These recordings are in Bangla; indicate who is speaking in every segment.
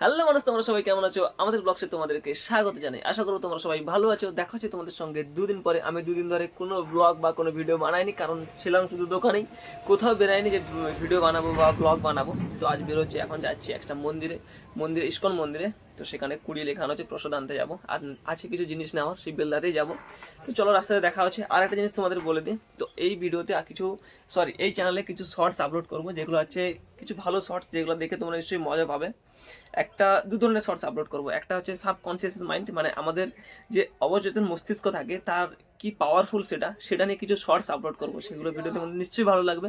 Speaker 1: হ্যালো মানুষ, তোমরা সবাই কেমন আছো? আমাদের ব্লগসে তোমাদেরকে স্বাগত জানাই। আশা করব তোমরা সবাই ভালো আছো। দেখা হচ্ছে তোমাদের সঙ্গে দুদিন পরে। আমি দুদিন ধরে কোনো ব্লগ বা কোনো ভিডিও বানাইনি, কারণ ছিলাম শুধু দোকানেই। কোথাও বেরাইনি যে ভিডিও বানাবো বা ব্লগ বানাবো। তো আজ বেরোচ্ছি, এখন যাচ্ছি একটা মন্দিরে মন্দিরে, ইস্কন মন্দিরে। তো সেখানে কুড়ি লেখানো হচ্ছে প্রসাদ আনতে যাব। আর আছে কিছু জিনিস নেওয়ার, সেই বেলদাতেই যাব। তো চলো, রাস্তাতে দেখা হচ্ছে। আর একটা জিনিস তোমাদের বলে দিই। তো এই ভিডিওতে আর কিছু সরি এই চ্যানেলে কিছু শর্টস আপলোড করব, যেগুলো আছে কিছু ভালো শর্টস যেগুলো দেখে তোমরা নিশ্চয়ই মজা পাবে। একটা, দু ধরনের শর্টস আপলোড করব। একটা হচ্ছে সাবকনসিয়াস মাইন্ড মানে আমাদের যে অবচেতন মস্তিষ্ক থাকে, তার কি পাওয়ারফুল সেটা সেটা নিয়ে কিছু শর্টস আপলোড করব। সেগুলো ভিডিও তোমাদের নিশ্চয়ই ভালো লাগবে।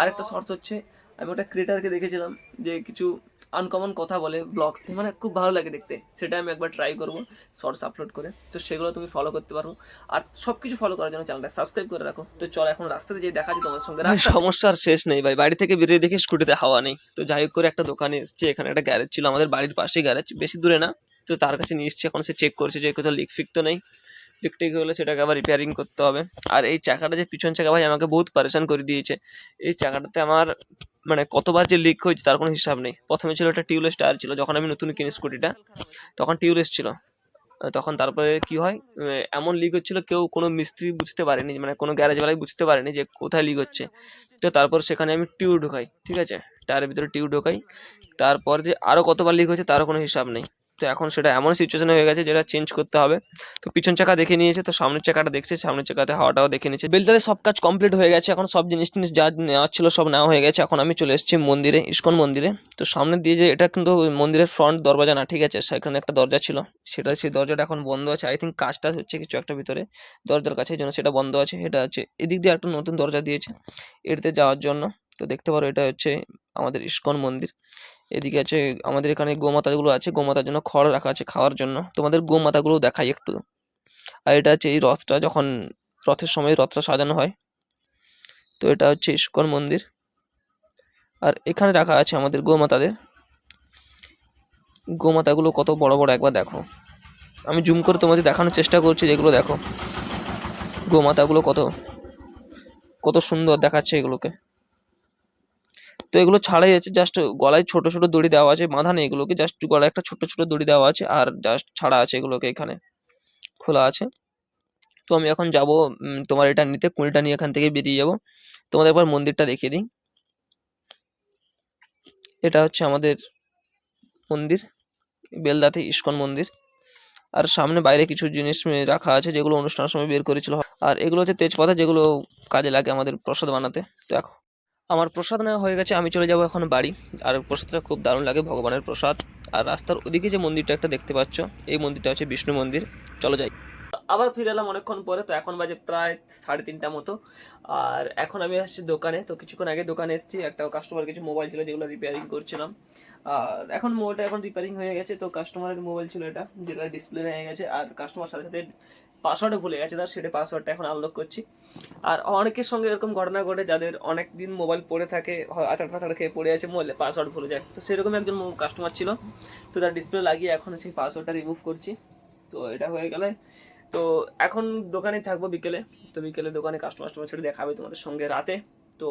Speaker 1: আর একটা শর্টস হচ্ছে, আমি ওটা ক্রিয়েটারকে দেখেছিলাম, যে কিছু আনকমন কথা বলে ব্লগস মানে খুব ভালো লাগে দেখতে। সেটা আমি একবার ট্রাই করব শর্টস আপলোড করে। তো সেগুলো তুমি ফলো করতে পারো। আর সব কিছু ফলো করার জন্য চ্যানেলটা সাবস্ক্রাইব করে রাখো। তো চল এখন রাস্তাতে যে দেখা যায় তোমার সঙ্গে। সমস্যার শেষ নেই ভাই। বাড়ি থেকে বেরিয়ে দেখে স্কুটিতে হাওয়া নেই। তো যাই হোক করে একটা দোকানে এসেছি এখানে একটা গ্যারেজ ছিল। আমাদের বাড়ির পাশেই গ্যারেজ বেশি দূরে না। তো তার কাছে নিয়ে এসেছি। এখন সে চেক করছে যে কোথাও লিক ফিক তো নেই। লিক হলে সেটাকে আবার রিপেয়ারিং করতে হবে। আর এই চাকাটা যে পিছন চাকা ভাই আমাকে বহুত পারেশান করে দিয়েছে। এই চাকাটাতে আমার মানে কতবার যে লিক হয়েছে তার কোনো হিসাব নেই। প্রথমে ছিল একটা টিউবলেস টায়ার ছিল, যখন আমি নতুন কিনি স্কুটিটা তখন টিউবলেস ছিল। তখন তারপরে কি হয় এমন লিক হচ্ছিল, কেউ কোনো মিস্ত্রি বুঝতে পারেনি মানে কোনো গ্যারেজওয়ালাই বুঝতে পারেনি যে কোথায় লিক হচ্ছে। তো তারপর সেখানে আমি টিউব ঢোকাই, ঠিক আছে? টায়ারের ভিতরে টিউব ঢোকাই। তারপর যে আরও কতবার লিক হয়েছে তারও কোনো হিসাব নেই। তো এখন সেটা এমন সিচুয়েশন হয়ে গেছে যেটা চেঞ্জ করতে হবে। তো পিছন চাকা দেখে নিয়েছে, তো সামনের চাকাটা দেখছে, সামনের চাকাতে হাওয়াটাও দেখে নিয়েছে। বেলটাতে সব কাজ কমপ্লিট হয়ে গেছে, এখন সব জিনিস টিনিস যা নেওয়ার ছিল সব নেওয়া হয়ে গেছে। এখন আমি চলে এসেছি মন্দিরে, ইস্কন মন্দিরে। তো সামনে দিয়ে যে এটা কিন্তু মন্দিরের ফ্রন্ট দরজা না, ঠিক আছে? সেখানে একটা দরজা ছিল। সেটা সেই দরজাটা এখন বন্ধ আছে। আই থিঙ্ক কাজটা হচ্ছে কিছু একটা ভিতরে, দরজার কাছে জন্য সেটা বন্ধ আছে। এটা হচ্ছে এদিক দিয়ে একটা নতুন দরজা দিয়েছে এটাতে যাওয়ার জন্য। তো দেখতে পারো এটা হচ্ছে আমাদের ইস্কন মন্দির। এদিকে আছে, আমাদের এখানে গোমাতাগুলো আছে, গোমাতার জন্য খড় রাখা আছে খাওয়ার জন্য। তোমাদের গোমাতাগুলো দেখাই একটু। আর এটা হচ্ছে এই রথটা যখন রথের সময় রথটা সাজানো হয়, তো এটা হচ্ছে ইস্কন মন্দির। আর এখানে রাখা আছে আমাদের গোমাতাদের। গোমাতাগুলো কত বড় বড় একবার দেখো। আমি জুম করে তোমাদের দেখানোর চেষ্টা করছি যেগুলো দেখো। গোমাতাগুলো কত কত সুন্দর দেখাচ্ছে এগুলোকে। তো এগুলো ছাড়াই আছে জাস্ট গলায় ছোট ছোট দড়ি দেওয়া আছে, বাঁধা নেই এগুলোকে জাস্ট গলায় একটা ছোট ছোট দড়ি দেওয়া আছে আর জাস্ট ছাড়া আছে এগুলোকে এখানে, খোলা আছে। তো আমি এখন যাব তোমার এটা নিতে, কুড়িটা নিয়ে এখান থেকে বেরিয়ে যাব। তোমাদের একবার মন্দিরটা দেখিয়ে দিই। এটা হচ্ছে আমাদের মন্দির, বেলদাতে ইস্কন মন্দির। আর সামনে বাইরে কিছু জিনিস রাখা আছে যেগুলো অনুষ্ঠানের সময় বের করেছিল। আর এগুলো হচ্ছে তেজপাতা যেগুলো কাজে লাগে আমাদের প্রসাদ বানাতে। এখন আমার প্রসাদ নেওয়া হয়ে গেছে, আমি চলে যাব এখন বাড়ি। আর প্রসাদটা খুব দারুণ লাগে, ভগবানের প্রসাদ। আর রাস্তার ওদিকে যে মন্দিরটা একটা দেখতে পাচ্ছ, এই মন্দিরটা হচ্ছে বিষ্ণু মন্দির। চলো যাই। আবার ফিরে এলাম অনেকক্ষণ পরে, তো এখন বাজে প্রায় সাড়ে তিনটা মতো। আর এখন আমি আসছি দোকানে, তো কিছুক্ষণ আগে দোকানে এসেছি, একটা কাস্টমার কিছু মোবাইল ছিল যেগুলো রিপেয়ারিং করছিলাম। আর এখন মোবাইলটা এখন রিপেয়ারিং হয়ে গেছে, তো কাস্টমারের মোবাইল ছিল এটা, যেটা ডিসপ্লে হয়ে গেছে। আর কাস্টমার সাথে সাথে পাসওয়ার্ডও ভুলে গেছে, তার সেটা পাসওয়ার্ডটা এখন আনলক করছি। আর অনেকের সঙ্গে এরকম ঘটনা ঘটে, যাদের অনেক দিন মোবাইল পড়ে থাকে আচার ফাচার খেয়ে পড়ে আছে, মোবাইলে পাসওয়ার্ড ভুলে যায়। তো সেরকম একজন কাস্টমার ছিল, তো তার ডিসপ্লে লাগিয়ে এখন সেই পাসওয়ার্ডটা রিমুভ করছি। তো এটা হয়ে গেলে তো এখন দোকানে থাকব বিকেলে। তো বিকেলে দোকানে কাস্টমার টাস্টমার ছেড়ে দেখাবে তোমাদের সঙ্গে রাতে। তো